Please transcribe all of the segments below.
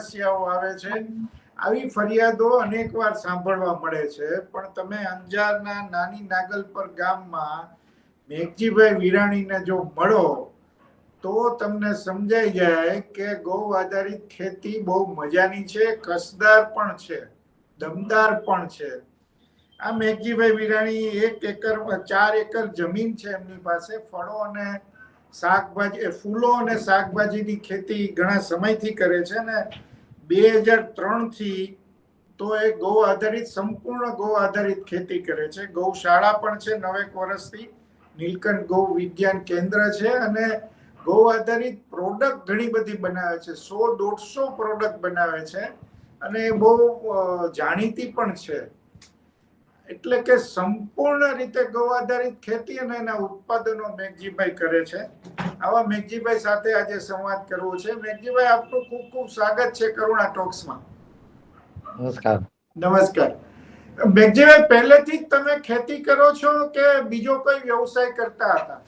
સમસ્યાઓ આવે છે. આવી ફરિયાદો અનેકવાર સાંભળવા મળે છે. પણ તમે અંજારના નાની નાગલપર ગામમાં મેઘજીભાઈ વિરાણીને જો મળો, તો તમને સમજાઈ જાય કે ગૌ આધારિત ખેતી બહુ મજાની છે, કસદાર પણ છે, દમદાર પણ છે. આ મેઘજીભાઈ વિરાણી એક એકર, ચાર એકર જમીન છે એમની પાસે. ફળો અને શાકભાજી ફૂલો અને શાકભાજીની ખેતી ઘણા સમયથી કરે છે ને બે હજાર ત્રણથી તો એ ગૌ આધારિત, સંપૂર્ણ ગૌ આધારિત ખેતી કરે છે. ગૌશાળા પણ છે નવેક વર્ષથી. નીલકંઠ ગૌ વિજ્ઞાન કેન્દ્ર છે અને ગૌ આધારિત પ્રોડક્ટ ઘણી બધી બનાવે છે. સો દોઢસો પ્રોડક્ટ બનાવે છે અને એ બહુ જાણીતી પણ છે. એટલે કે સંપૂર્ણ રીતે ગૌ આધારિત ખેતી અને એના ઉત્પાદનો મેઘજીભાઈ કરે છે. આવા મેઘજીભાઈ સાથે આજે સંવાદ કરવો છે. મેઘજીભાઈ આપનું ખૂબ ખૂબ સ્વાગત છે કરુણા ટોક્સમાં. નમસ્કાર. નમસ્કાર. મેઘજીભાઈ પહેલેથી જ તમે ખેતી કરો છો કે બીજો કોઈ વ્યવસાય કરતા હતા?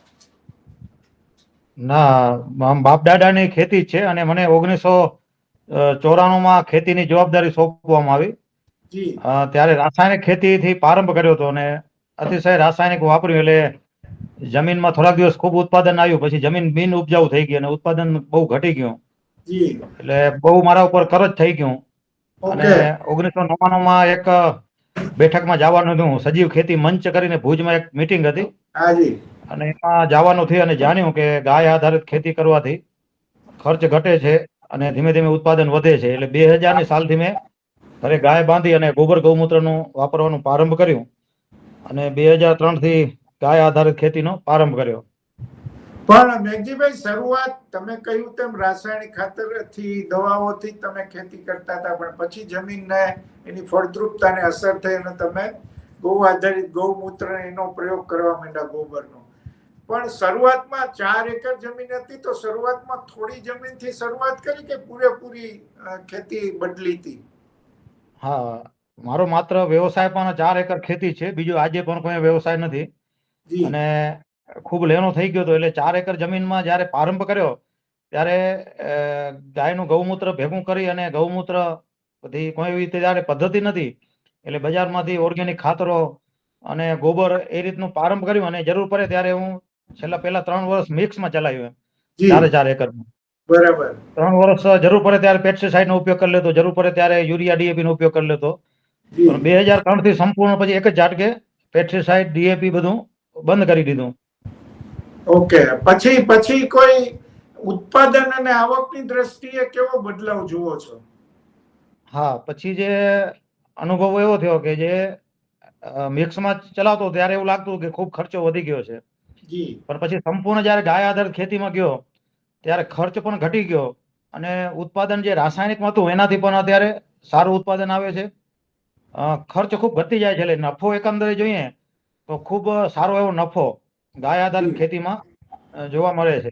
ના બાપ દાદાની ખેતી છે અને મને ઓગણીસો ચોરાણું માં ખેતીની જવાબદારી સોંપવામાં આવી. ત્યારે રાસાયણિક ખેતીથી પ્રારંભ કર્યો હતો અને અતિશય રાસાયણિક વાપર્યું એટલે જમીનમાં થોડાક દિવસ ખૂબ ઉત્પાદન આવ્યું પછી જમીન બિન ઉપજાઉ થઈ ગઈ અને ઉત્પાદન બહુ ઘટી ગયું. એટલે બહુ મારા ઉપર કરજ થઈ ગયું. અને ઓગણીસો નવ્વાણું માં એક બેઠકમાં જવાનું હતું. સજીવ ખેતી મંચ કરીને ભુજમાં એક મીટિંગ હતી. અને એમાં જવાનું થયું અને જાણ્યું કે ગાય આધારિત ખેતી કરવાથી ખર્ચ ઘટે છે અને ધીમે ધીમે ઉત્પાદન વધે છે. એટલે બે હજારની સાલથી મેં ઘરે ગાય બાંધી અને ગોબર ગૌમૂત્રનું વાપરવાનું પ્રારંભ કર્યું અને બે હજાર ત્રણથી ગાય આધારિત ખેતીનો પ્રારંભ કર્યો. પણ મેઘજીભાઈ શરૂઆત તમે કહ્યું તેમ રાસાયણિક ખાતરથી, દવાઓથી તમે ખેતી કરતા હતા, પણ પછી જમીનને એની ફળદ્રુપતાને અસર થઈ અને તમે ગૌ આધારિત ગૌમૂત્ર એનો પ્રયોગ કરવા માંડ્યા ગોબરનો. પણ શરૂઆતમાં ચાર એકર જમીન હતી, તો શરૂઆતમાં થોડી જમીનથી શરૂઆત કરી કે પૂરેપૂરી ખેતી બદલી હતી? હા મારો માત્ર વ્યવસાય પણ ચાર એકર ખેતી છે. બીજો આજે પણ કોઈ વ્યવસાય નથી. અને ખૂબ લેણો થઈ ગયો હતો એટલે ચાર એકર જમીનમાં જ્યારે પ્રારંભ કર્યો ત્યારે ગાયનું ગૌમૂત્ર ભેગું કરી અને ગૌમૂત્ર બધી કોઈ એવી રીતે ત્યારે પદ્ધતિ નથી એટલે બજારમાંથી ઓર્ગેનિક ખાતરો અને ગોબર એ રીતનું પ્રારંભ કર્યું અને જરૂર પડે ત્યારે હું છેલ્લા પહેલા ત્રણ વર્ષ મિક્સમાં ચલાવ્યું એમ. ચારે ચાર એકરમાં. બરાબર. ત્રણ વર્ષ જરૂર પડે ત્યારે પેસ્ટિસાઇડ નો ઉપયોગ કરી લેતો જરૂર પડે ત્યારે યુરિયા ડીએપી નો ઉપયોગ કરી લેતો. પણ બે હજાર ત્રણથી સંપૂર્ણ પછી એક જ ઝાટકે પેસ્ટિસાઇડ ડીએપી બધું બંધ કરી દીધું. ઓકે પછી પછી કોઈ ઉત્પાદન અને આવકની દ્રષ્ટિએ કેવો બદલાવ જુઓ છો? હા પછી જે અનુભવ એવો થયો કે જે મિક્સમાં ચલાવતો ત્યારે એવું લાગતું કે ખૂબ ખર્ચો વધી ગયો છે. પણ પછી સંપૂર્ણ જ્યારે ગાય આધારિત ખેતીમાં ગયો ત્યારે ખર્ચ પણ ઘટી ગયો અને ઉત્પાદન જે રાસાયણિકમાં હતું એનાથી પણ અત્યારે સારું ઉત્પાદન આવે છે. ખર્ચ ખૂબ ઘટી જાય છે એટલે નફો એકંદરે જોઈએ તો ખૂબ સારો એવો નફો ગાય આધારિત ખેતીમાં જોવા મળે છે.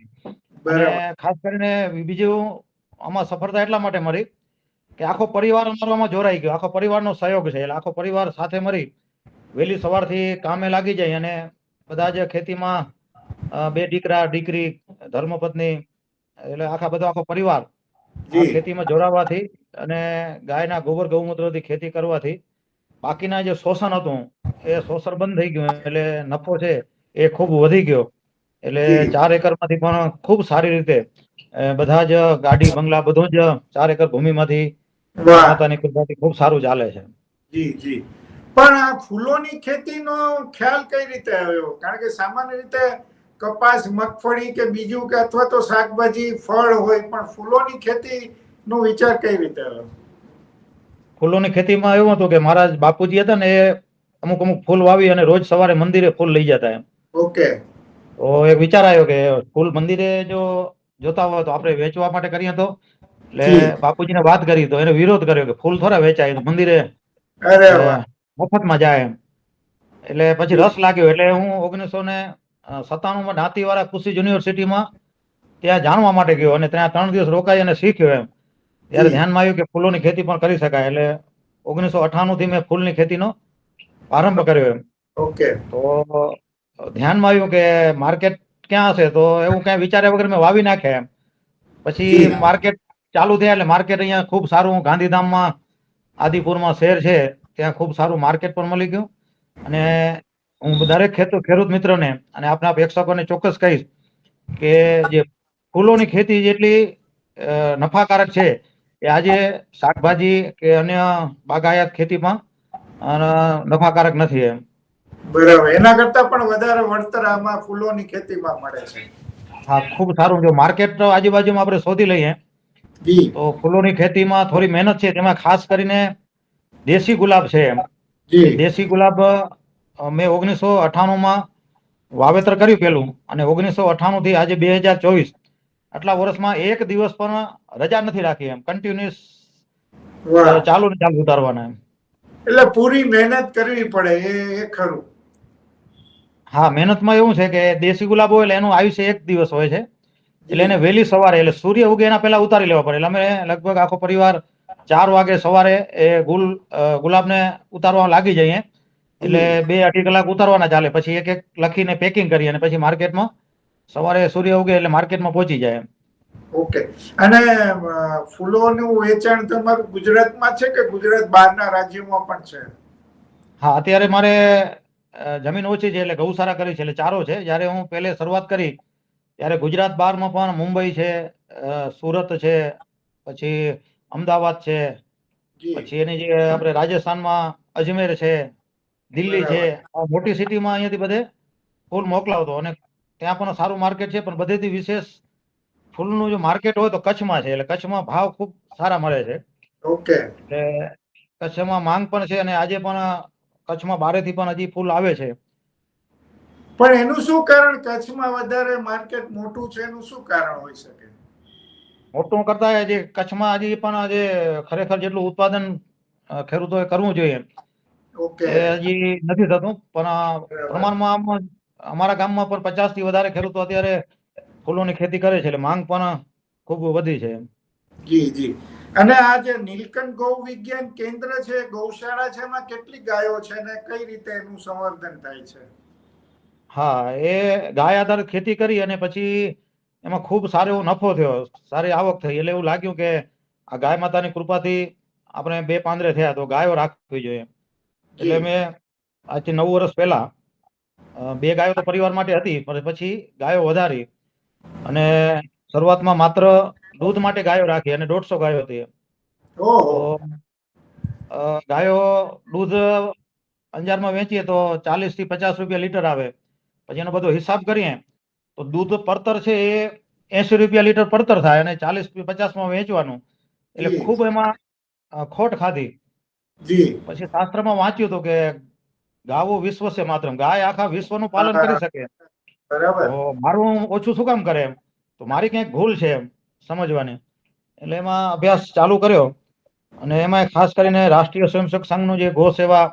અને ખાસ કરીને બીજું આમાં સફળતા એટલા માટે મળી કે આખો પરિવાર અમારો આમાં જોડાઈ ગયો. આખો પરિવારનો સહયોગ છે એટલે આખો પરિવાર સાથે મળી વહેલી સવારથી કામે લાગી જાય અને બધા જે ખેતીમાં બે દીકરા દીકરી ધર્મપત્ની એટલે આખા બધો આખો પરિવાર ખેતીમાં જોડાવાથી અને ગાયના ગોબર ગૌમૂત્રથી ખેતી કરવાથી બાકીના જે શોષણ હતું એ શોષણ બંધ થઈ ગયું. એટલે નફો છે એ ખૂબ વધી ગયો. એટલે. ચાર એકરમાંથી પણ ખૂબ સારી રીતે બધા જ ગાડી બંગલા બધું જ ચાર એકર ભૂમિમાંથી વાહ. માતાની કૃપાથી ખૂબ સારું ચાલે છે. જી જી. પણ આ ફૂલોની ખેતીનો ખ્યાલ કઈ રીતે આવ્યો? કારણ કે સામાન્ય રીતે કપાસ મગફળી કે બીજું કે અથવા તો શાકભાજી ફળ હોય પણ ફૂલોની ખેતી નો વિચાર કઈ રીતે આવ્યો? ફૂલોની ખેતીમાં એવું હતું કે મારા બાપુજી હતા ને એ અમુક અમુક ફૂલ વાવી અને રોજ સવારે મંદિરે ફૂલ લઈ જતા એમ. ઓકે. તો એક વિચાર આવ્યો કે ફૂલ મંદિરે જો જોતા હોય તો આપણે વેચવા માટે કરીએ તો. એટલે બાપુજીને વાત કરી તો એને વિરોધ કર્યો કે ફૂલ થોડા વેચાય મંદિરે મફતમાં જાય એમ. એટલે પછી રસ લાગ્યો એટલે હું ઓગણીસો ને સત્તાણું માં દાંતીવાળા કૃષિ યુનિવર્સિટીમાં ત્યાં જાણવા માટે ગયો અને ત્યાં ત્રણ દિવસ રોકાઈ અને શીખ્યો એમ. ત્યારે. ધ્યાનમાં આવ્યું કે ફૂલોની ખેતી પણ કરી શકાય એટલે ઓગણીસો અઠાણું થી મેં ફૂલની ખેતીનો પ્રારંભ કર્યો એમ. ઓકે. તો ધ્યાનમાં આવ્યું કે માર્કેટ ક્યાં હશે તો એવું કઈ વિચાર્યા વગર મેં વાવી નાખ્યા એમ. પછી માર્કેટ ચાલુ થયા એટલે માર્કેટ અહીંયા ખૂબ સારું ગાંધીધામમાં આદિપુરમાં શહેર છે ત્યાં ખૂબ સારું માર્કેટ પણ મળી ગયું. અને હું દરેક ખેતુ ખેડૂત મિત્રોને અને આપણા પ્રેક્ષકોને ચોક્કસ કહીશ કે જે ફૂલોની ખેતી જેટલી નફાકારક છે એ આજે શાકભાજી કે અન્ય બાગાયત ખેતીમાં નફાકારક નથી એમ. બરાબર. એના કરતા પણ વધારે વળતર આમાં ફૂલોની ખેતીમાં મળે છે. હા ખૂબ સારું. જો માર્કેટ આજુબાજુમાં આપણે શોધી લઈએ તો ફૂલોની ખેતીમાં થોડી મહેનત છે. તેમાં ખાસ કરીને દેશી ગુલાબ છે એમ. દેશી ગુલાબ મેં ઓગણીસો અઠ્ઠાણું માં વાવેતર કર્યું પેલું અને ઓગણીસો અઠ્ઠાણું થી આજે બે હજાર ચોવીસ. આટલા વર્ષમાં એક દિવસ પણ રજા નથી રાખી એમ. કન્ટિન્યુઅસ ચાલુ ને ચાલુ ઉતારવાના એમ. એટલે પૂરી મહેનત કરવી પડે એ એ ખરું. હા મહેનતમાં એવું છે કે દેશી ગુલાબ હોય એટલે એનું આયુષ્ય એક દિવસ હોય છે. એટલે એને વહેલી સવારે એટલે સૂર્ય ઉગે એના પહેલા ઉતારી લેવા પડે. એટલે અમે લગભગ આખો પરિવાર ચાર વાગે સવારે એ ગુલ ગુલાબને ઉતારવા લાગી જઈએ. એટલે બે અઢી કલાક ઉતારવાના ચાલે પછી એક એક લખીને પેકિંગ કરી અને પછી માર્કેટમાં સવારે સૂર્ય ઉગે એટલે માર્કેટમાં પહોંચી જાય ઓકે. અને ફૂલોનું વેચાણ તમારું ગુજરાતમાં છે કે ગુજરાત બહારના રાજ્યોમાં પણ છે? હા અત્યારે મારે જમીન ઓછી છે એટલે ગૌશાળા કરી છે એટલે ચારો છે. જ્યારે હું પહેલે શરૂઆત કરી ત્યારે ગુજરાત બહારમાં પણ મુંબઈ છે સુરત છે પછી અમદાવાદ છે પછી એની જે આપણે રાજસ્થાનમાં અજમેર છે દિલ્હી છે. આ મોટી સિટીમાં અહીંયાથી બધે ફૂલ મોકલાવતો અને ત્યાં પણ સારું માર્કેટ છે પણ બધેથી વિશેષ ફૂલનું જો માર્કેટ હોય તો કચ્છમાં છે એટલે કચ્છમાં ભાવ ખૂબ સારા મળે છે. ઓકે. એટલે કચ્છમાં માંગ પણ છે અને આજે પણ કચ્છમાં બારેથી પણ હજી ફૂલ આવે છે. પણ એનું શું કારણ? કચ્છમાં વધારે માર્કેટ મોટું છે એનું શું કારણ હોઈ શકે? મોટું કરતા જે કચ્છમાં હજી પણ જે ખરેખર જેટલું ઉત્પાદન ખેડૂતોએ કરવું જોઈએ. હજી નથી થતું પણ પ્રમાણમાં આમ અમારા ગામમાં પણ પચાસથી વધારે ખેડૂતો અત્યારે ફૂલોની ખેતી કરે છે એટલે માંગ પણ ખૂબ વધી છે જી જી. અને આ જે નીલકંઠ ગૌ વિજ્ઞાન કેન્દ્ર છે ગૌશાળા છે એમાં કેટલી ગાયો છે અને કઈ રીતે એનું સંવર્ધન થાય છે? હા એ ગાય આધારિત ખેતી કરી અને પછી એમાં ખૂબ સારો એવો નફો થયો સારી આવક થઈ. એટલે એવું લાગ્યું કે આ ગાય માતાની કૃપાથી આપણે બે પાંદરે થયા તો ગાયો રાખવી જોઈએ. એટલે મેં આજથી નવ વર્ષ પહેલા બે ગાયો તો પરિવાર માટે હતી પણ પછી ગાયો વધારી અને શરૂઆતમાં માત્ર દૂધ માટે ગાયો રાખી અને દોઢસો ગાયો હતી ગાયો દૂધ અંજારમાં વેચીએ તો ચાલીસથી પચાસ રૂપિયા લીટર આવે. પછી એનો બધો હિસાબ કરીએ તો દૂધ પડતર છે એ એસી રૂપિયા લીટર પડતર થાય અને ચાલીસ પચાસમાં વેચવાનું. એટલે. ખૂબ એમાં ખોટ ખાધી. પછી શાસ્ત્રમાં વાંચ્યું હતું કે ગાવો વિશ્વ છે માત્ર ગાય આખા વિશ્વનું પાલન કરી શકે. મારું ઓછું શું કામ કરે એમ? તો મારી ક્યાંક ભૂલ છે એમ સમજવાની. એટલે એમાં અભ્યાસ ચાલુ કર્યો. અને એમાં ખાસ કરીને રાષ્ટ્રીય સ્વયંસેવક સંઘનું જે ગો સેવા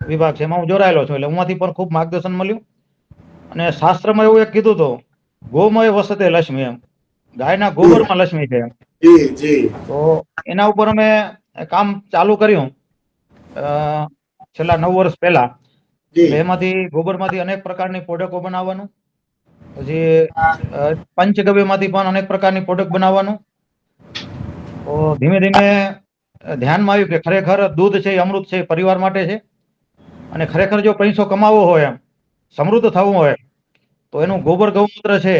વિભાગ છે એમાં હું જોડાયેલો છું. એટલે એમાંથી પણ ખૂબ માર્ગદર્શન મળ્યું. અને શાસ્ત્રમાં એવું એક કીધું હતું ગોમય વસતે લક્ષ્મી એમ. ગાયના ગોબરમાં લક્ષ્મી છે તો એના ઉપર અમે કામ ચાલુ કર્યું. છેલ્લા નવ વર્ષ પહેલા એમાંથી ગોબરમાંથી અનેક પ્રકારની પ્રોડક્ટો બનાવવાનું. પછી પંચગવ્યમાંથી પણ અનેક પ્રકારની પ્રોડક્ટ બનાવવાનું. તો ધીમે ધીમે ધ્યાનમાં આવ્યું કે ખરેખર દૂધ છે એ અમૃત છે પરિવાર માટે છે. અને ખરેખર જો પૈસો કમાવો હોય એમ સમૃદ્ધ થવું હોય તો એનું ગોબર ગૌમૂત્ર છે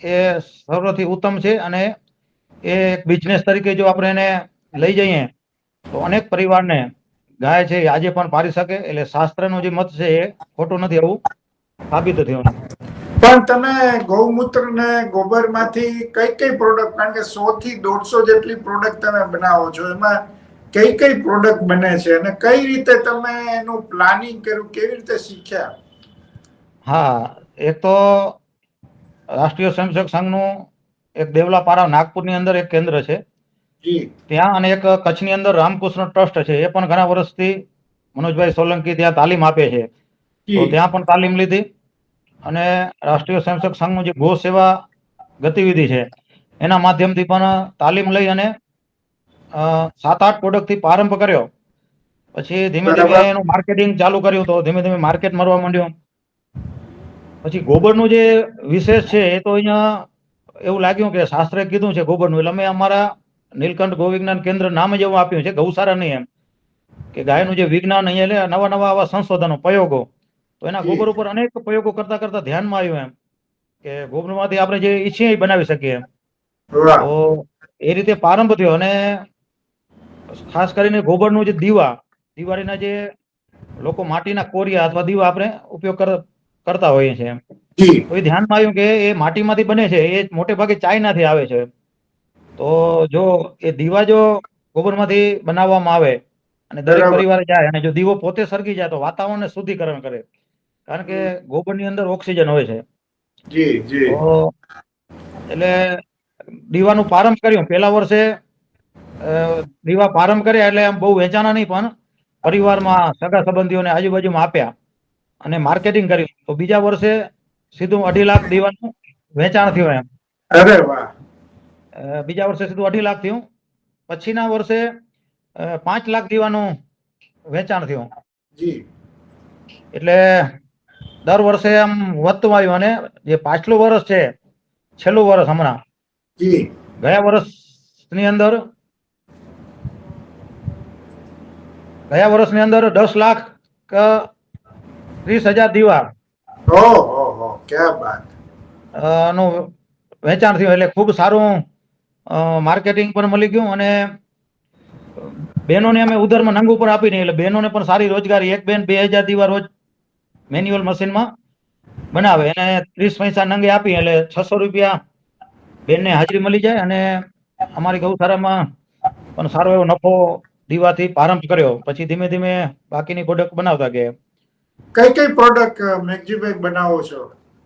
એ સર્વથી ઉત્તમ છે અને એ એક બિઝનેસ તરીકે જો આપણે એને લઈ જઈએ તો અનેક પરિવારને ગાય છે આજે પણ પારી શકે એટલે શાસ્ત્રનો જે મત છે એ ખોટું નથી એવું સાબિત થયું પણ તમે ગૌમૂત્ર ને ગોબરમાંથી કઈ કઈ પ્રોડક્ટ કારણ કે સો થી દોઢસો જેટલી પ્રોડક્ટ તમે બનાવો છો એમાં કઈ કઈ પ્રોડક્ટ બને છે અને કઈ રીતે તમે એનું પ્લાનિંગ કર્યું કેવી રીતે શીખ્યા? હા એક તો રાષ્ટ્રીય સ્વયંસેવક સંઘનું એક દેવલાપારા નાગપુરની અંદર એક કેન્દ્ર છે. ત્યાં અને એક કચ્છની અંદર રામકૃષ્ણ ટ્રસ્ટ છે એ પણ ઘણા વર્ષથી મનોજભાઈ સોલંકી ત્યાં તાલીમ આપે છે. તો ત્યાં પણ તાલીમ લીધી અને રાષ્ટ્રીય સ્વયંસેવક સંઘનું જે ગો સેવા ગતિવિધિ છે એના માધ્યમથી પણ તાલીમ લઈ અને સાત આઠ પ્રોડક્ટથી પ્રારંભ કર્યો. પછી ધીમે ધીમે એનું માર્કેટિંગ ચાલુ કર્યું તો ધીમે ધીમે માર્કેટ મળવા માંડ્યું. પછી ગોબરનું જે વિશેષ છે એ તો અહીંયા એવું લાગ્યું કે શાસ્ત્રે કીધું છે ગોબરનું એટલે અમે અમારા નીલકંઠ ગૌવિજ્ઞાન કેન્દ્ર નામ જ એવું આપ્યું છે ગૌશાળા નહીં એમ. કે ગાયનું જે વિજ્ઞાન અહીંયા નવા નવા આવા સંશોધનો પ્રયોગો. તો એના ગોબર ઉપર અનેક પ્રયોગો કરતા કરતા ધ્યાનમાં આવ્યું એમ કે ગોબરમાંથી આપણે જે ઈચ્છીએ એ બનાવી શકીએ તો એ રીતે પ્રારંભ થયો અને ખાસ કરીને ગોબરનું જે દીવા દિવાળીના જે લોકો માટીના કોરિયા અથવા દીવા આપણે ઉપયોગ કર- કરતા હોઈએ છીએ તો એ ધ્યાનમાં આવ્યું કે એ માટીમાંથી બને છે એ મોટે ભાગે ચાઇનાથી આવે છે તો જો એ દીવા જો ગોબરમાંથી બનાવવામાં આવે અને દરેક પરિવાર જાય અને જો દીવો પોતે સળગી જાય તો વાતાવરણને શુદ્ધિકરણ કરે. કારણ કે ગોબરની અંદર ઓક્સિજન હોય છે. જી જી. એટલે દીવાનું પ્રારંભ કર્યું. પેલા વર્ષે દીવા પ્રારંભ કર્યા એટલે આમ બહુ વેચાણા નહીં પણ પરિવારમાં સગા સંબંધીઓને આજુબાજુમાં આપ્યા અને માર્કેટિંગ કર્યું. તો બીજા વર્ષે સીધું અઢી લાખ દીવાનું વેચાણ થયું એમ. અરે વાહ. અ, બીજા વર્ષે સીધું અઢી લાખ થયું. પછીના વર્ષે પાંચ લાખ દીવાનું વેચાણ થયું. એટલે દર વર્ષે આમ વધતું આવ્યું અને જે પાછલું વર્ષ છે છેલ્લું વર્ષ હમણાં. ગયા વર્ષની અંદર ગયા વર્ષની અંદર દસ લાખ ત્રીસ હજાર દીવા. નું વેચાણ થયું એટલે ખૂબ સારું માર્કેટિંગ પણ મળી ગયું અને બહેનોને અમે ઉધારમાં નંગ ઉપર આપી નહીં એટલે બહેનોને પણ સારી રોજગારી એક બેન બે હજાર દીવા રોજ મેન્યુઅલ મશીનમાં બનાવે. એને ત્રીસ પૈસા નંગે આપી એટલે છસો રૂપિયા બેનને હાજરી મળી જાય અને અમારી ગૌશાળામાં પણ સારો એવો નફો દીવાથી પ્રારંભ કર્યો. પછી ધીમે ધીમે બાકીની પ્રોડક્ટ બનાવતા ગયા. કઈ કઈ પ્રોડક્ટ મેક્જીભાઈ બનાવો છો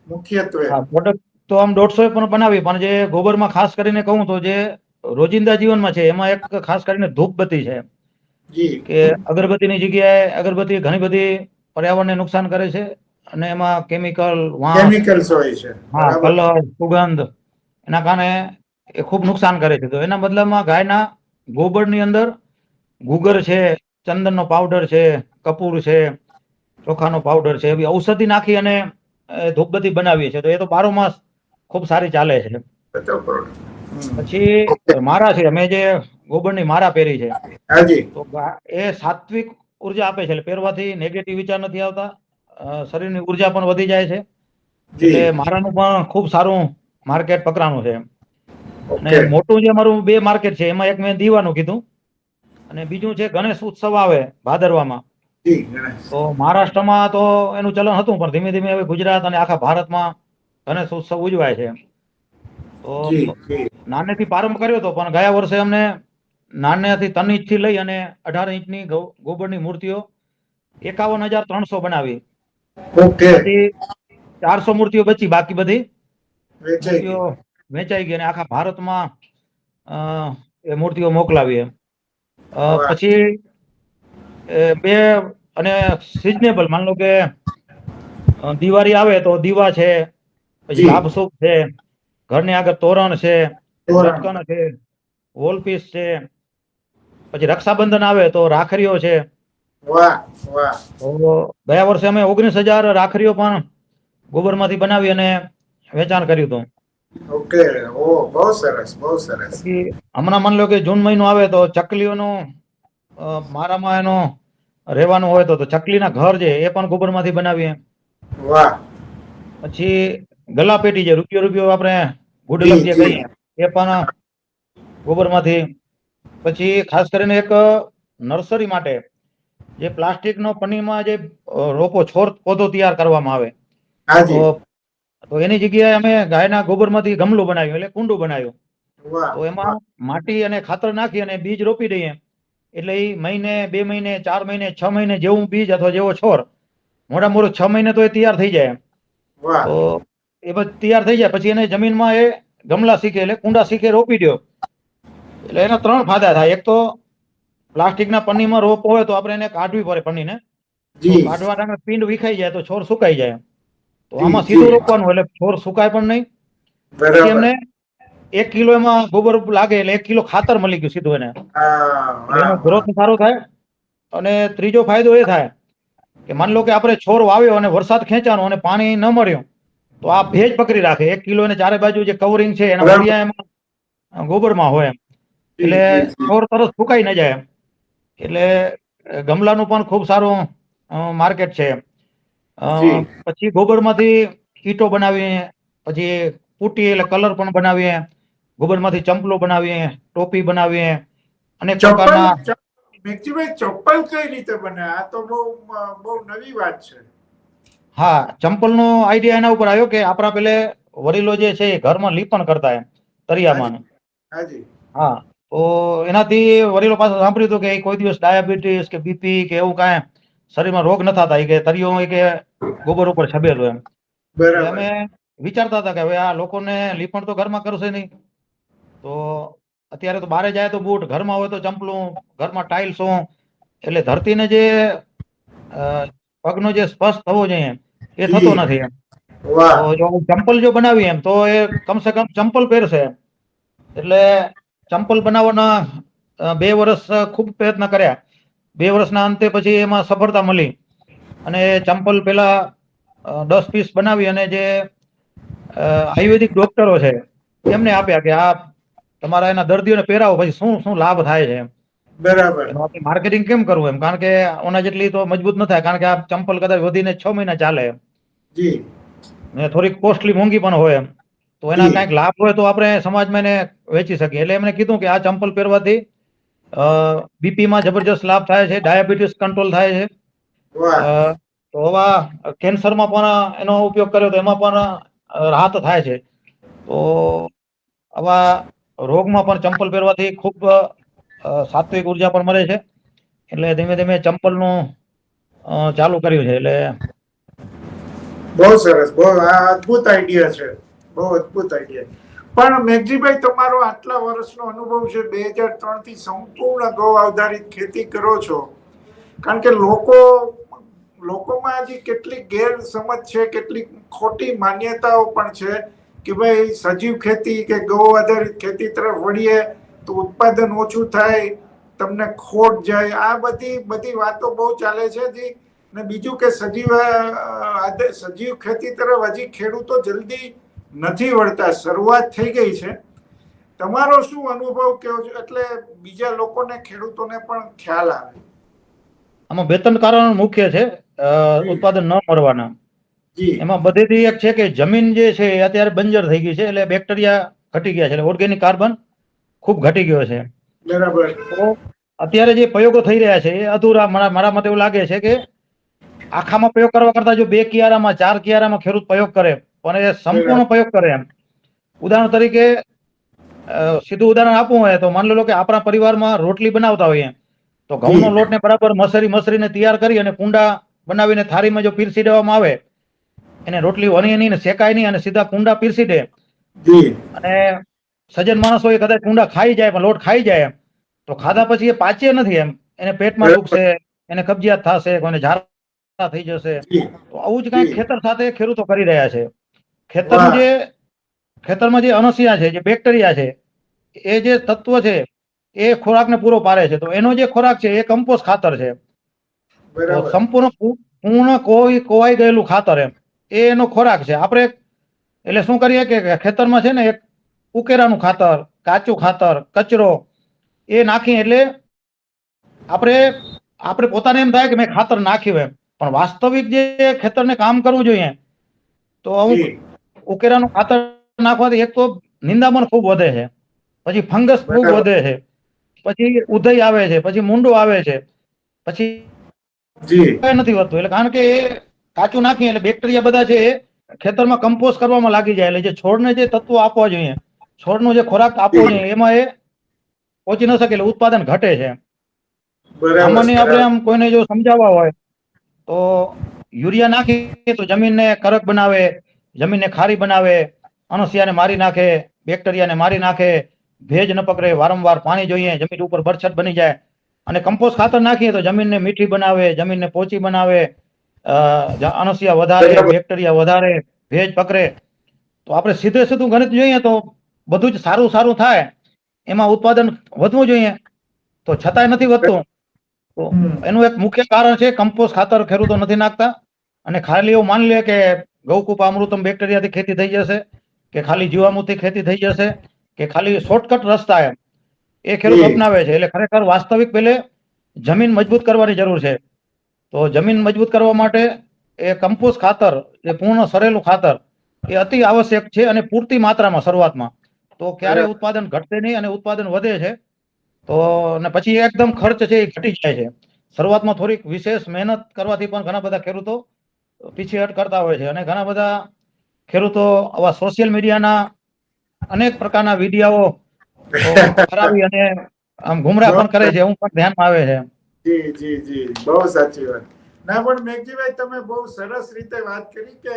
મુખ્યત્વે? હા પ્રોડક્ટ તો આમ દોઢસો પણ બનાવી પણ જે ગોબરમાં ખાસ કરીને કહું તો જે રોજિંદા જીવનમાં છે એમાં એક ખાસ કરીને ધૂપબત્તી છે કે અગરબત્તીની જગ્યાએ અગરબત્તી ઘણી બધી પર્યાવરણને નુકસાન કરે છે અને એમાં કેમિકલ કેમિકલ્સ હોય છે. હા કલર સુગંધ એના કારણે એ ખૂબ નુકસાન કરે છે. તો એના બદલામાં ગાયના ગોબરની અંદર ગુગર છે ચંદનનો પાવડર છે કપૂર છે ચોખાનો પાવડર છે એવી ઔષધિ નાખી અને ધૂપબત્તી બનાવીએ છીએ. તો એ તો બારો માસ ખૂબ સારી ચાલે છે. પછી મારા છે અમે જે ગોબરની મારા પહેરી છે તો એ સાત્વિક ઊર્જા આપે છે. એટલે પહેરવાથી નેગેટિવ વિચાર નથી આવતા. શરીરની ઊર્જા પણ વધી જાય છે. એટલે મારાનું પણ ખૂબ સારું માર્કેટ પકડાનું છે અને મોટું જે મારું બે માર્કેટ છે એમાં એક મેં દીવાનું કીધું. અને બીજું છે ગણેશ ઉત્સવ આવે ભાદરવામાં. તો મહારાષ્ટ્રમાં તો એનું ચલણ હતું પણ ધીમે ધીમે હવે ગુજરાત અને આખા ભારતમાં ગણેશ ઉત્સવ ઉજવાય છે. તો નાનેથી પ્રારંભ કર્યો હતો પણ ગયા વર્ષે અમને નાનેથી ત્રણ ઇંચથી લઈ અને અઢાર ઇંચની ગોબરની મૂર્તિઓ એકાવન હજાર ત્રણસો બનાવી. ચારસો મૂર્તિઓ બચી બાકી બધી વેચાઈ ગઈ. અને આખા ભારતમાં એ મૂર્તિઓ મોકલાવી પછી બે અને સિઝનેબલ માન લો કે દિવાળી આવે તો દીવા છે પછી લાભ લાભસૂપ છે? ઘરની આગળ તોરણ છે. લટકણ છે વોલપીસ છે પછી રક્ષાબંધન આવે તો રાખરીઓ છે. ગયા વર્ષે અમે ઓગણીસ હજાર રાખરીઓ પણ ગોબરમાંથી બનાવી અને વેચાણ કર્યું હતું. ઓકે. ઓ બહુ સરસ બહુ સરસ. હમણાં માની લો કે જૂન મહિનો આવે તો ચકલીઓનું મારામાં એનો રહેવાનું હોય તો તો ચકલીના ઘર છે એ પણ ગોબરમાંથી બનાવીએ. વાહ. પછી ગલાપેટી જે રૂપિયો રૂપિયો આપણે ગુડલક જે. કહીએ એ પણ ગોબરમાંથી. પછી ખાસ કરીને એક નર્સરી માટે જે પ્લાસ્ટિકનો પનીમાં જે રોપો છોડ પૌધો તૈયાર કરવામાં આવે. તો તો એની જગ્યાએ અમે ગાયના ગોબરમાંથી ગમલું બનાવ્યું એટલે કુંડું બનાવ્યું. તો એમાં માટી અને ખાતર નાખી અને બીજ રોપી દઈએ. એટલે એ મહિને બે મહિને ચાર મહિને છ મહિને જેવું બીજ અથવા જેવો છોડ મોટા મોટું છ મહિને તો એ તૈયાર થઈ જાય તો એ બધું તૈયાર થઈ જાય. પછી એને જમીનમાં એ ગમલા શીખે એટલે કુંડા શીખે રોપી દો. એટલે એના ત્રણ ફાયદા થાય. એક તો પ્લાસ્ટિકના પન્નીમાં રોપ હોય તો આપણે એને કાઢવી પડે પન્નીને. કાઢવા ટાણે પિંડ વિખાઈ જાય તો છોડ સુકાઈ જાય. તો આમાં સીધું રોપવાનું એટલે છોડ સુકાય પણ નહીં. પછી એમને એક કિલો એમાં ગોબર લાગે એટલે એક કિલો ખાતર મળી ગયું સીધું એને. એનો ગ્રોથ સારો થાય. અને ત્રીજો ફાયદો એ થાય કે માની લો કે આપણે છોડ વાવ્યો અને વરસાદ ખેંચાનો અને પાણી ન મળ્યું તો આ ભેજ પકડી રાખે. એક કિલો ને ચારે બાજુ જે કવરિંગ છે એના વડિયા એમાં ગોબરમાં હોય એમ. એટલે. છોડ તરત સુકાઈ ન જાય એમ. એટલે ગમલાનું પણ ખૂબ સારું માર્કેટ છે પછી ગોબરમાંથી ઈટો બનાવીએ પછી પુટ્ટી એટલે કલર પણ બનાવીએ ગોબરમાંથી ચંપલો બનાવીએ ટોપી બનાવીએ અનેક ચપ્પલ પ્રકારના ચપ- ચપ્પલ કઈ રીતે બને? આ તો બહુ બહુ નવી વાત છે. હા ચંપલનો આઈડિયા એના ઉપર આવ્યો કે આપણા પેલે વડીલો જે છે એ ઘરમાં લીપણ કરતા એમ તરિયામાં. હા તો એનાથી વડીલો પાસે સાંભળ્યું હતું કે કોઈ દિવસ ડાયાબિટીસ કે બીપી કે એવું કાંઈ શરીરમાં રોગ ન થતા કે તરિયો કે ગોબર ઉપર છબેલું એમ. અમે વિચારતા હતા કે હવે આ લોકોને લીપણ તો ઘરમાં કરશે નહીં. તો અત્યારે તો બારે જાય તો બૂટ ઘરમાં હોય તો ચંપલું ઘરમાં ટાઇલ્સો. એટલે ધરતીને જે પગનો જે સ્પર્શ થવો જોઈએ એ થતો નથી એમ. જો ચંપલ જો બનાવી એમ તો એ કમસે કમ ચંપલ પહેરશે એમ. એટલે ચંપલ બનાવવાના બે વર્ષ ખૂબ પ્રયત્ન કર્યા. બે વર્ષના અંતે પછી એમાં સફળતા મળી. અને ચંપલ પેલા દસ પીસ બનાવી અને જે આયુર્વેદિક ડોક્ટરો છે એમને આપ્યા કે આ તમારા એના દર્દીઓને પહેરાવો પછી શું શું લાભ થાય છે એમ. બરાબર. માર્કેટિંગ કેમ કરવું એમ? કારણ કે ઓના જેટલી તો મજબૂત ન થાય કારણ કે આ ચંપલ કદાચ વધીને છ મહિના ચાલે એમ. જી. ને થોડીક કોસ્ટલી મોંઘી પણ હોય એમ. તો એના કંઈક લાભ હોય તો આપણે સમાજમાં એને વેચી શકીએ. એટલે એમણે કીધું કે આ ચંપલ પહેરવાથી બીપી માં જબરજસ્ત લાભ થાય છે ડાયાબિટીસ કંટ્રોલ થાય છે. તો આવા કેન્સરમાં પણ એનો ઉપયોગ કર્યો તો એમાં પણ રાહત થાય છે. તો આવા રોગમાં પણ ચંપલ પહેરવાથી ખૂબ સાત્વિક ઊર્જા પણ મળે છે. એટલે ધીમે ધીમે ચંપલનું ચાલુ કર્યું છે. એટલે બહુ સરસ, બહુ અદ્ભુત આઈડિયા છે. બહુ અદ્ભુત આઈડિયા પણ મેઘજીભાઈ, તમારો આટલા વર્ષનો અનુભવ છે, બે હજાર ત્રણથી સંપૂર્ણ ગૌ આધારિત ખેતી કરો છો. કારણ કે લોકો, લોકોમાં હજી કેટલીક ગેરસમજ છે, કેટલીક ખોટી માન્યતાઓ પણ છે કે ભાઈ, સજીવ ખેતી કે ગૌ આધારિત ખેતી તરફ વળીએ તો ઉત્પાદન ઓછું થાય, તમને ખોટ જાય. આ બધી બધી વાતો બહુ ચાલે છે જી. ને બીજું કે સજીવ સજીવ ખેતી તરફ હજી ખેડૂતો જલ્દી નથી વળતા. શરૂઆત થઈ ગઈ છે. તમારો શું અનુભવ કેવો છે? એટલે બીજા લોકોને ખેડૂતોને પણ ખ્યાલ આવે. આમાં બે ત્રણ કારણ મુખ્ય છે ઉત્પાદન ન મળવાના. એમાં બધેથી એક છે કે જમીન જે છે એ અત્યારે બંજર થઈ ગઈ છે એટલે બેક્ટેરિયા ઘટી ગયા છે એટલે ઓર્ગેનિક કાર્બન ખૂબ ઘટી ગયો છે. બરાબર. અત્યારે જે પ્રયોગો થઈ રહ્યા છે એ અધૂરા મારા મારા મતે એવું લાગે છે કે આખામાં પ્રયોગ કરવા કરતા જો બે કિયારામાં ચાર કિયારામાં ખેડૂત પ્રયોગ કરે પણ એ સંપૂર્ણ પ્રયોગ કરે એમ. ઉદાહરણ તરીકે સીધું ઉદાહરણ આપવું હોય તો માની લો કે આપણા પરિવારમાં રોટલી બનાવતા હોઈએ તો ઘઉંનો લોટને બરાબર મસરી મસરીને તૈયાર કરી અને કુંડા બનાવીને થાળીમાં જો પીરસી દેવામાં આવે એને રોટલી વણી નહીં ને શેકાય નહીં અને સીધા કુંડા પીરસી દે. અને સજ્જન માણસો એ કદાચ કુંડા ખાઈ જાય પણ લોટ ખાઈ જાય એમ. તો ખાધા પછી એ પાચે નથી એમ. એને પેટમાં. દુખશે એને કબજિયાત થશે કોઈને ઝાડા થઈ જશે. તો આવું જ કઈ ખેતર સાથે ખેડૂતો કરી રહ્યા છે. ખેતર જે ખેતરમાં જે અનસિયા છે જે બેક્ટેરિયા છે એ જે તત્વ છે એ ખોરાકને પૂરો પાડે છે. તો એનો જે ખોરાક છે એ કમ્પોસ્ટ ખાતર છે. સંપૂર્ણ પૂર્ણ કોઈ કોવાઈ ગયેલું ખાતર એમ. એ એનો ખોરાક છે. આપણે એટલે શું કરીએ કે ખેતરમાં છે ને એક ઉકેરાનું ખાતર કાચું ખાતર કચરો એ નાખી એટલે આપણે આપણે પોતાને એમ થાય કે મેં ખાતર નાખ્યું એમ. પણ વાસ્તવિક જે ખેતરને કામ કરવું જોઈએ તો અમુક ઉકેરાનું ખાતર નાખવાથી એક તો નિંદામણ ખૂબ વધે છે પછી ફંગસ ખૂબ વધે છે પછી ઉધઈ આવે છે પછી મૂંડો આવે છે પછી નથી વધતું. એટલે કારણ કે એ કાચું નાખીએ એટલે બેક્ટેરિયા બધા છે એ ખેતરમાં કમ્પોઝ કરવામાં લાગી જાય. એટલે જે છોડને જે તત્વો આપવા જોઈએ છોડનો જે ખોરાક આપવો જોઈએ એમાં એ પહોંચી ન શકે એટલે ઉત્પાદન ઘટે છે. સામાન્ય આપણે આમ કોઈને જો સમજાવવા હોય તો યુરિયા નાખીએ તો જમીનને કરક બનાવે, જમીનને ખારી બનાવે, અણસિયાને મારી નાખે, બેક્ટેરિયાને મારી નાખે, ભેજ ન પકડે, વારંવાર પાણી જોઈએ, જમીન ઉપર બરછટ બની જાય. અને કમ્પોસ્ટ ખાતર નાખીએ તો જમીનને મીઠી બનાવે, જમીનને પોચી બનાવે અણસિયા વધારે, બેક્ટેરિયા વધારે, ભેજ પકડે. તો આપણે સીધે સીધું ગણિત જોઈએ તો બધું જ સારું સારું થાય. એમાં ઉત્પાદન વધવું જોઈએ. તો છતાંય નથી વધતું. તો એનું એક મુખ્ય કારણ છે કમ્પોસ્ટ ખાતર ખેડૂતો નથી નાખતા. અને ખાલી એવું માની લે કે ગૌકૂપ અમૃતમ બેક્ટેરિયાથી ખેતી થઈ જશે કે ખાલી જીવામૃતથી ખેતી થઈ જશે કે ખાલી શોર્ટકટ રસ્તા એમ. એ ખેડૂત અપનાવે છે. એટલે ખરેખર વાસ્તવિક પેલે જમીન મજબૂત કરવાની જરૂર છે. તો જમીન મજબૂત કરવા માટે એ કમ્પોસ્ટ ખાતર જે પૂર્ણ સરેલું ખાતર એ અતિ આવશ્યક છે અને પૂરતી માત્રામાં શરૂઆતમાં. તો ક્યારે ઉત્પાદન ઘટશે નહીં અને ઉત્પાદન વધે છે તો અને પછી એકદમ ખર્ચ છે એ ઘટી જાય છે. શરૂઆતમાં થોડીક વિશેષ મહેનત કરવાથી પણ ઘણા બધા ખેડૂતો પીછેહટ કરતા હોય છે અને ઘણા બધા ખેડૂતો આવા સોશિયલ મીડિયાના અનેક પ્રકારના વિડીયાઓ કરાવી અને આમ ગુમરા પણ કરે છે, એવું પણ ધ્યાનમાં આવે છે. જી જી જી. બહુ સાચી વાત. ના, પણ મેઘજીભાઈ, તમે બહુ સરસ રીતે વાત કરી કે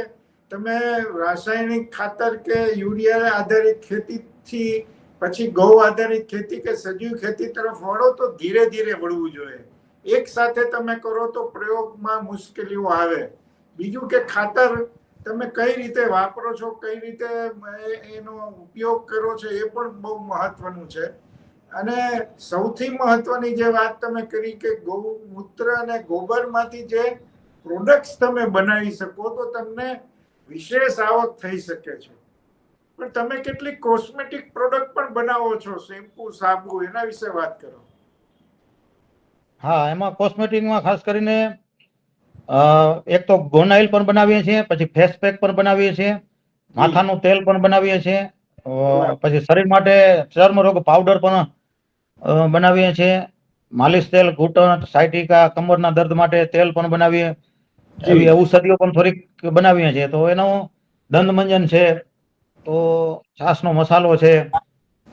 તમે રાસાયણિક ખાતર કે યુરિયા આધારિત ખેતીથી પછી ગૌ આધારિત ખેતી કે સજીવ ખેતી તરફ વળો તો ધીરે ધીરે વળવું જોઈએ. એક સાથે તમે કરો તો પ્રયોગમાં મુશ્કેલીઓ આવે. બીજું કે ખાતર તમે કઈ રીતે વાપરો છો, કઈ રીતે એનો ઉપયોગ કરો છો એ પણ બહુ મહત્વનું છે. અને સૌથી મહત્વની જે વાત તમે કરી કે ગૌમૂત્ર અને ગોબરમાંથી જે પ્રોડક્ટ્સ તમે બનાવી શકો તો તમને વિશેષ આવક થઈ શકે છે. પણ તમે કેટલી કોસ્મેટિક પ્રોડક્ટ પણ બનાવો છો? શેમ્પુ સાબુ એના વિશે વાત કરો. હા એમાં કોસ્મેટિકમાં ખાસ કરીને એક તો ગોનાઇલ પણ બનાવીએ છીએ પછી ફેસ પેક પણ બનાવીએ છીએ માથાનું તેલ પણ બનાવીએ છીએ પછી શરીર માટે ચર્મરોગ પાવડર પણ બનાવીએ છીએ માલિશ તેલ ઘૂંટણ સાયટિકા કમરના દર્દ માટે તેલ પણ બનાવીએ એવી ઔષધિઓ પણ થોડીક બનાવીએ છીએ. તો એનો દંત મંજન છે. તો છાસનો મસાલો છે.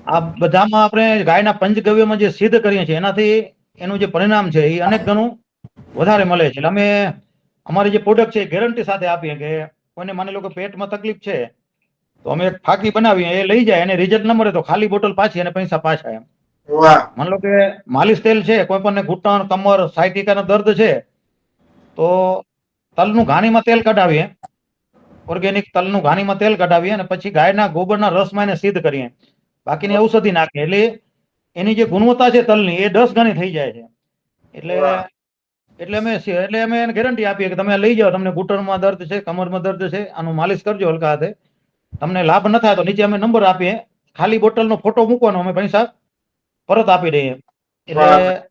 આ બધામાં આપણે ગાયના પંચગવ્યમાં જે સિદ્ધ કરીએ છીએ એનાથી એનું જે પરિણામ છે એ અનેક ગણું વધારે મળે છે. અમે અમારી જે પ્રોડક્ટ છે ગેરંટી સાથે આપીએ કે કોઈને માની લો કે પેટમાં તકલીફ છે તો અમે એક ફાકી બનાવીએ એ લઈ જાય અને રિઝલ્ટ ન મળે તો ખાલી બોટલ પાછી અને પૈસા પાછા એમ. માની લો કે માલિશ તેલ છે કોઈ પણ ઘૂંટણ કમર સાયટિકાનો દર્દ છે તો તલનું ઘાણીમાં તેલ કઢાવીએ. ઓર્ગેનિક તલનું ઘાણીમાં તેલ કઢાવીએ અને પછી ગાયના ગોબરના રસમાં એને સિદ્ધ કરીએ. બાકીની ઔષધિ નાખીએ. એટલે એની જે ગુણવત્તા છે તલની એ દસ ગણી થઈ જાય છે. એટલે એટલે અમે એટલે અમે એને ગેરંટી આપીએ કે તમે લઈ જાઓ તમને ઘૂંટણમાં દર્દ છે કમરમાં દર્દ છે આનું માલિશ કરજો હલકા હાથે. તમને લાભ ન થાય તો નીચે અમે નંબર આપીએ. ખાલી બોટલનો ફોટો મૂકવાનો અમે પૈસા પરત આપી દઈએ. એટલે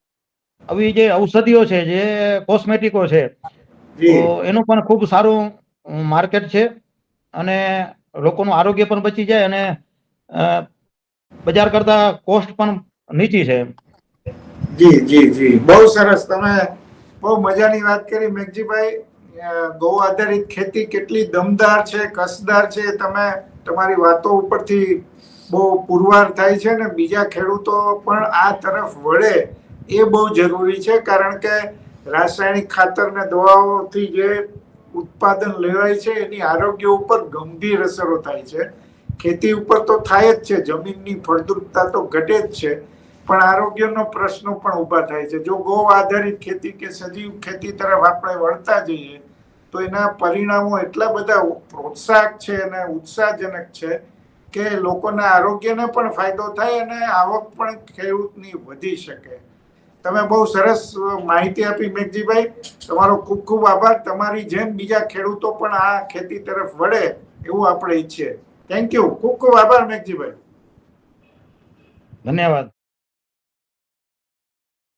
આવી જે ઔષધિઓ છે જે કોસ્મેટિકો છે તો એનું પણ ખૂબ સારું માર્કેટ છે અને લોકોનું આરોગ્ય પણ બચી જાય અને બજાર કરતા કોસ્ટ પણ નીચી છે. જી જી જી. બહુ સરસ. તમે બહુ મજાની વાત કરી, મેઘજીભાઈ. ગૌ આધારિત ખેતી કેટલી દમદાર છે, કસદાર છે. તમે તમારી વાતો ઉપરથી બહુ પુરવાર થાય છે ને બીજા ખેડૂતો પણ આ તરફ વળે એ બહુ જરૂરી છે, કારણ કે રાસાયણિક ખાતર ને દવાઓથી જે ઉત્પાદન લેવાય છે, એની આરોગ્ય ઉપર ગંભીર અસરો થાય છે. ખેતી ઉપર તો થાય જ છે, જમીનની ફળદ્રુપતા તો ઘટે જ છે, પણ આરોગ્યનો પ્રશ્નો પણ ઊભા થાય છે. જો ગૌ આધારિત ખેતી કે સજીવ ખેતી તરફ આપણે વળતા જઈએ, તો એના પરિણામો એટલા બધા પ્રોત્સાહક છે અને ઉત્સાહજનક છે કે લોકોના આરોગ્યને પણ ફાયદો થાય અને આવક પણ ખેડૂતની વધી શકે. તમે બહુ સરસ માહિતી આપી મેઘજીભાઈ. તમારો ખૂબ ખૂબ આભાર. તમારી જેમ બીજા ખેડૂતો પણ આ ખેતી તરફ વળે એવું આપણે ઈચ્છીએ. થેન્ક યુ ખૂબ ખૂબ આભાર મેઘજીભાઈ. ધન્યવાદ.